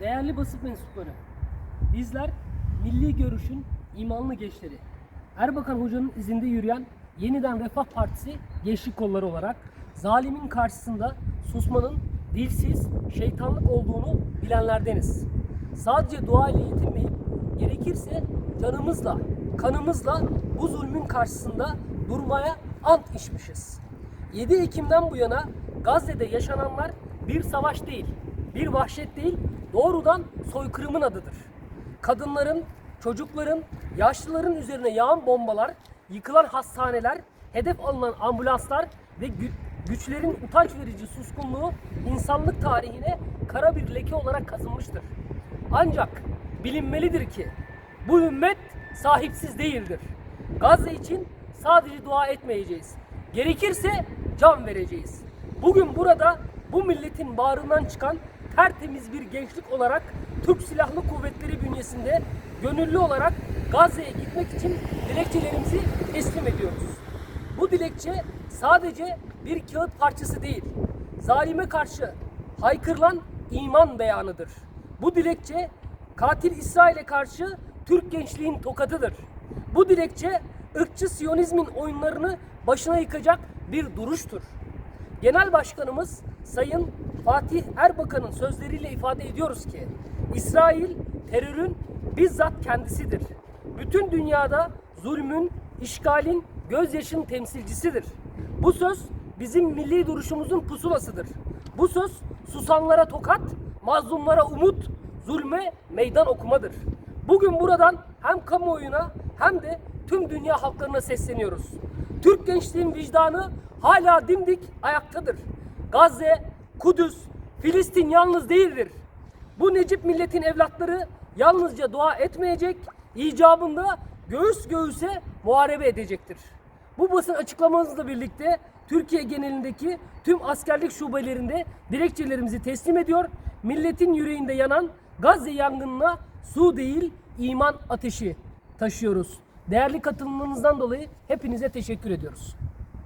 Değerli basın mensupları, bizler milli görüşün imanlı gençleri. Erbakan Hoca'nın izinde yürüyen Yeniden Refah Partisi gençlik kolları olarak zalimin karşısında susmanın dilsiz, şeytanlık olduğunu bilenlerdeniz. Sadece dua ile yetinmeyip gerekirse canımızla, kanımızla bu zulmün karşısında durmaya ant içmişiz. 7 Ekim'den bu yana Gazze'de yaşananlar bir savaş değil, bir vahşet değil, doğrudan soykırımın adıdır. Kadınların, çocukların, yaşlıların üzerine yağan bombalar, yıkılan hastaneler, hedef alınan ambulanslar ve gü- güçlerin utanç verici suskunluğu insanlık tarihine kara bir leke olarak kazınmıştır. Ancak bilinmelidir ki bu ümmet sahipsiz değildir. Gazze için sadece dua etmeyeceğiz. Gerekirse can vereceğiz. Bugün burada bu milletin bağrından çıkan tertemiz bir gençlik olarak Türk Silahlı Kuvvetleri bünyesinde gönüllü olarak Gazze'ye gitmek için dilekçelerimizi teslim ediyoruz. Bu dilekçe sadece bir kağıt parçası değil, zalime karşı haykırılan iman beyanıdır. Bu dilekçe katil İsrail'e karşı Türk gençliğin tokadıdır. Bu dilekçe ırkçı Siyonizmin oyunlarını başına yıkacak bir duruştur. Genel Başkanımız Sayın Fatih Erbakan'ın sözleriyle ifade ediyoruz ki İsrail terörün bizzat kendisidir. Bütün dünyada zulmün, işgalin, gözyaşın temsilcisidir. Bu söz bizim milli duruşumuzun pusulasıdır. Bu söz susanlara tokat, mazlumlara umut, zulme meydan okumadır. Bugün buradan hem kamuoyuna hem de tüm dünya halklarına sesleniyoruz. Türk gençliğin vicdanı hala dimdik ayaktadır. Gazze, Kudüs, Filistin yalnız değildir. Bu Necip milletin evlatları yalnızca dua etmeyecek, icabında göğüs göğüse muharebe edecektir. Bu basın açıklamamızla birlikte Türkiye genelindeki tüm askerlik şubelerinde dilekçelerimizi teslim ediyor. Milletin yüreğinde yanan Gazze yangınına su değil iman ateşi taşıyoruz. Değerli katılımınızdan dolayı hepinize teşekkür ediyoruz.